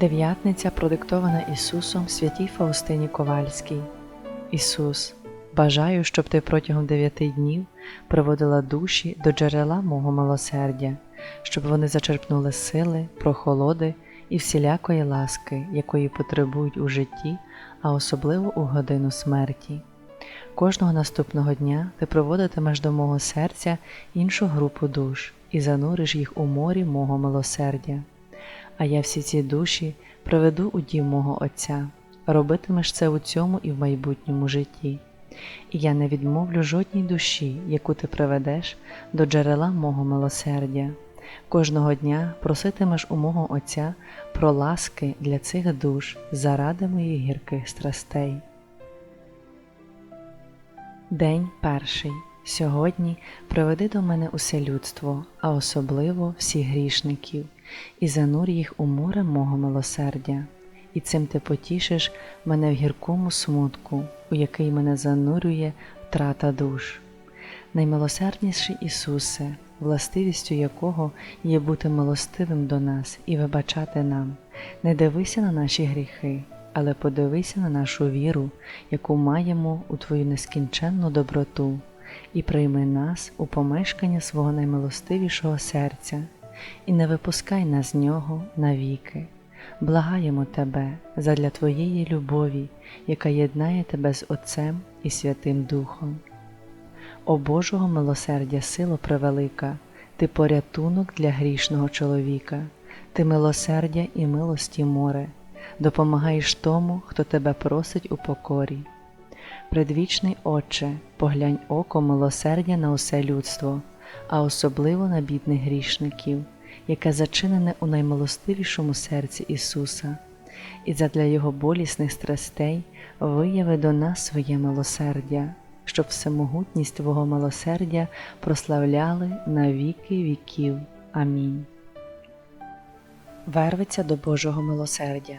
Дев'ятниця продиктована Ісусом святій Фаустині Ковальській. Ісус, бажаю, щоб ти протягом дев'яти днів приводила душі до джерела мого милосердя, щоб вони зачерпнули сили, прохолоди і всілякої ласки, якої потребують у житті, а особливо у годину смерті. Кожного наступного дня ти проводитимеш до мого серця іншу групу душ і зануриш їх у морі мого милосердя. А я всі ці душі приведу у дім мого Отця, робитимеш це у цьому і в майбутньому житті. І я не відмовлю жодній душі, яку ти приведеш до джерела мого милосердя. Кожного дня проситимеш у мого Отця про ласки для цих душ заради моїх гірких страстей. День перший. Сьогодні приведи до мене усе людство, а особливо всіх грішників, і занурь їх у море мого милосердя, і цим ти потішиш мене в гіркому смутку, у який мене занурює втрата душ. Наймилосердніший Ісусе, властивістю якого є бути милостивим до нас і вибачати нам, не дивися на наші гріхи, але подивися на нашу віру, яку маємо у Твою нескінченну доброту, і прийми нас у помешкання свого наймилостивішого серця, і не випускай нас з нього навіки. Благаємо Тебе задля Твоєї любові, яка єднає Тебе з Отцем і Святим Духом. О Божого милосердя, сило превелика, Ти порятунок для грішного чоловіка, Ти милосердя і милості море, допомагаєш тому, хто тебе просить у покорі. Предвічний Отче, поглянь око милосердя на усе людство, а особливо на бідних грішників, яке зачинене у наймилостивішому серці Ісуса, і задля Його болісних страстей вияви до нас своє милосердя, щоб всемогутність Твого милосердя прославляли на віки віків. Амінь. Вервиться до Божого милосердя.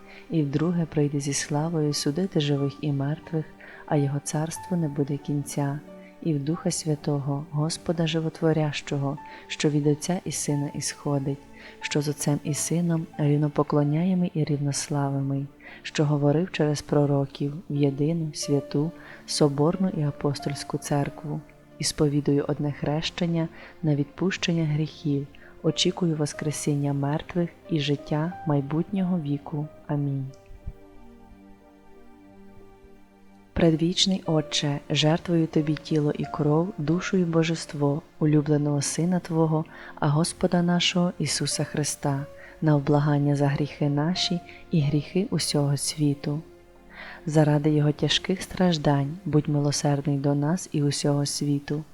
і вдруге прийде зі славою судити живих і мертвих, а Його царство не буде кінця. І в Духа Святого, Господа Животворящого, що від Отця і Сина ісходить, що з Отцем і Сином рівнопоклоняємий і рівнославимий, що говорив через пророків в єдину, святу, соборну і апостольську церкву, і сповідую одне хрещення на відпущення гріхів, очікую Воскресіння мертвих і життя майбутнього віку. Амінь. Предвічний Отче, жертвую Тобі тіло і кров, душу і божество, улюбленого Сина Твого, а Господа нашого Ісуса Христа, на облагання за гріхи наші і гріхи усього світу. Заради Його тяжких страждань будь милосердний до нас і усього світу,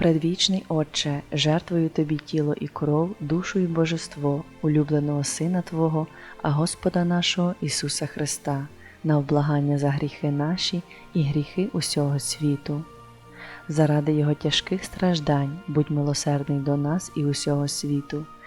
Предвічний Отче, жертвую Тобі тіло і кров, душу і божество, улюбленого Сина Твого, а Господа нашого Ісуса Христа, на облагання за гріхи наші і гріхи усього світу. Заради Його тяжких страждань, будь милосердний до нас і усього світу.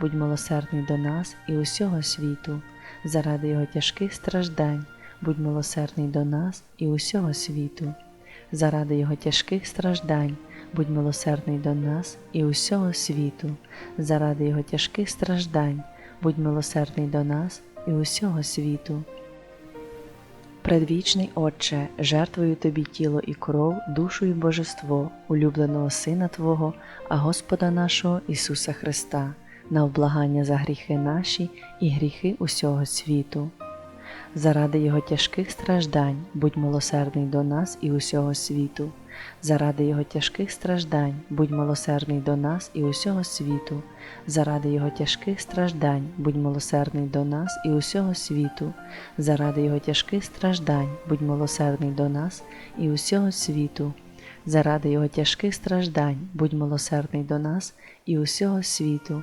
будь милосердний до нас і усього світу, заради Його тяжких страждань, будь милосердний до нас і усього світу, заради Його тяжких страждань, будь милосердний до нас і усього світу, заради Його тяжких страждань, будь милосердний до нас і усього світу. Предвічний Отче, жертвую Тобі тіло і кров, душу і божество, улюбленого Сина Твого, а Господа нашого Ісуса Христа на облагання за гріхи наші і гріхи усього світу. Заради Його тяжких страждань, будь милосердний до нас і усього світу, заради Його тяжких страждань, будь милосердний до нас і усього світу, заради Його тяжких страждань, будь милосердний до нас і усього світу, заради Його тяжких страждань, будь милосердний до нас і усього світу, заради Його тяжких страждань, будь милосердний до нас і усього світу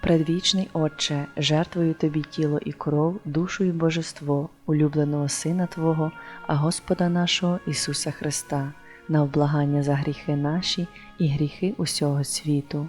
Предвічний Отче, жертвую Тобі тіло і кров, душу і божество, улюбленого Сина Твого, а Господа нашого Ісуса Христа, на облагання за гріхи наші і гріхи усього світу.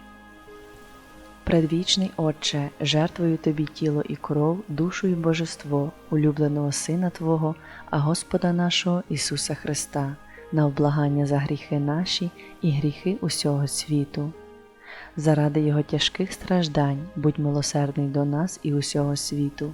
Предвічний Отче, жертвую Тобі тіло і кров, душу і божество, улюбленого Сина Твого, а Господа нашого Ісуса Христа, на облагання за гріхи наші і гріхи усього світу. Заради Його тяжких страждань, будь милосердний до нас і усього світу,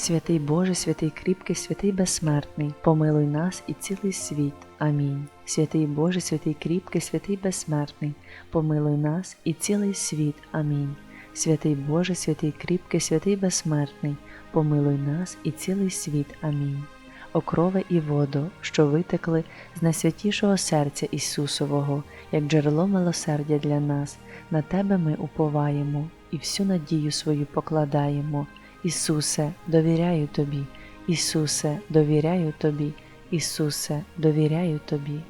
Святий Боже, святий кріпкий, святий безсмертний, помилуй нас і цілий світ. Амінь. Святий Боже, святий кріпкий, святий безсмертний, помилуй нас і цілий світ. Амінь. Святий Боже, святий кріпкий, святий безсмертний, помилуй нас і цілий світ. Амінь. Окрове і воду, що витекли з найсвятішого серця Ісусового, як джерело милосердя для нас, на Тебе ми уповаємо і всю надію свою покладаємо. Ісусе, довіряю Тобі, Ісусе, довіряю Тобі, Ісусе, довіряю Тобі.